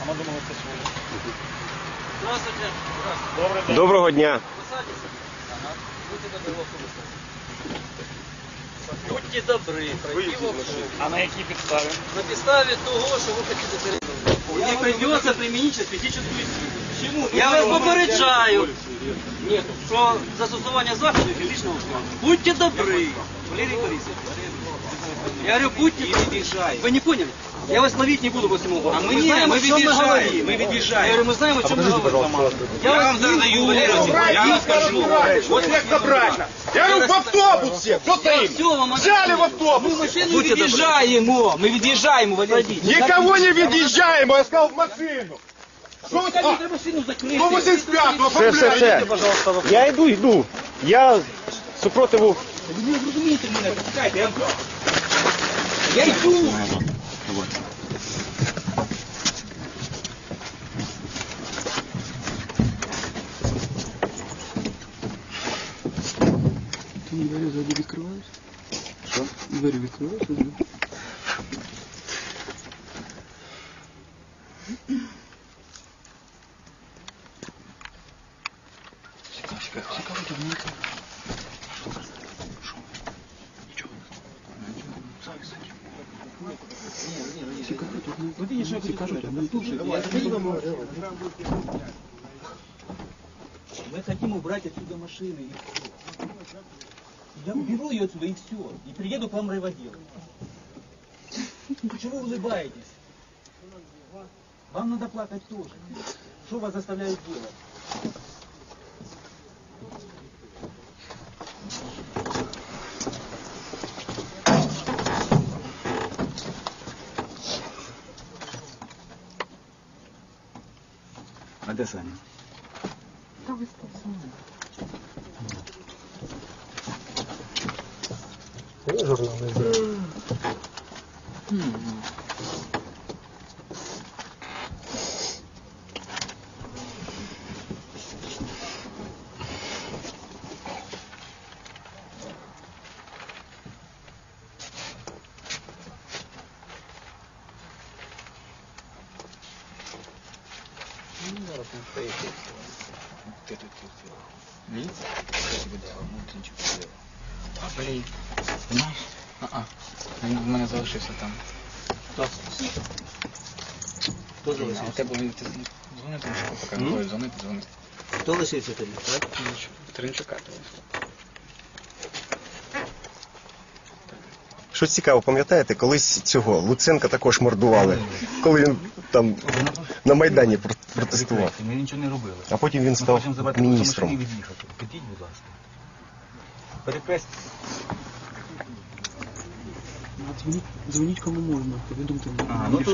А мы думали, это сегодня. Здравствуйте. Добрый день. Доброго дня. Посадите. Ага. Будьте добры, в автобус. Будьте добрі, пройти в автобус. А на якій підставі? На підставі того, що ви хотите перейти. Мені придется применить сейчас фізичну силу. Чому? Я вас попереджаю. Ні, що застосування заходів фізичного впливу. Будьте добрі. Валерій Борисович. Я говорю, будьте добры. Вы не поняли? Я вас ловить не буду по всему городу. А мы не, мы въезжаем, мы Я въезжаем. говорю, мы знаем, о чем мы говорим. Я вас не задаю, буду. я вам скажу. Вот как правильно. Я говорю, в автобус все. Кто стоит? Все, вам Взяли в автобус. Мы въезжаем, мы въезжаем, Валерий. Никого не въезжаем, я сказал в машину. Что вы Как а, это машину закрыть? 185 Все, все, все. Я йду, йду. Я супротиву. Вы не разумеете меня, пускайте, я... Я иду. Двері ззаді відкриваються? Що? Двері Відкриваються? ззаді? Мы хотим убрать отсюда машины. Я уберу ее отсюда и все. И приеду к вам в райвотдел. Почему вы улыбаетесь? Вам надо плакать тоже. Что вас заставляют делать? А де Саня? А, блін. Знаєш? А-а. Він в мене залишився там. Хто А у залишився? тебе він ти дзвони що поки не дзвонити, дзвонити. Хто лишився тоді? Так? Тринчука тебе. Щось цікаво, пам'ятаєте, колись цього Луценка також мордували, коли він там на Майдані про- протестував. Ми нічого не робили. А потім він Ми став хочемо забрати машину і міністром. від'їхати. Підіть, будь ласка. Перекресть. Дзвоніть, дзвоніть кому можна, повідомте мені. А, ну то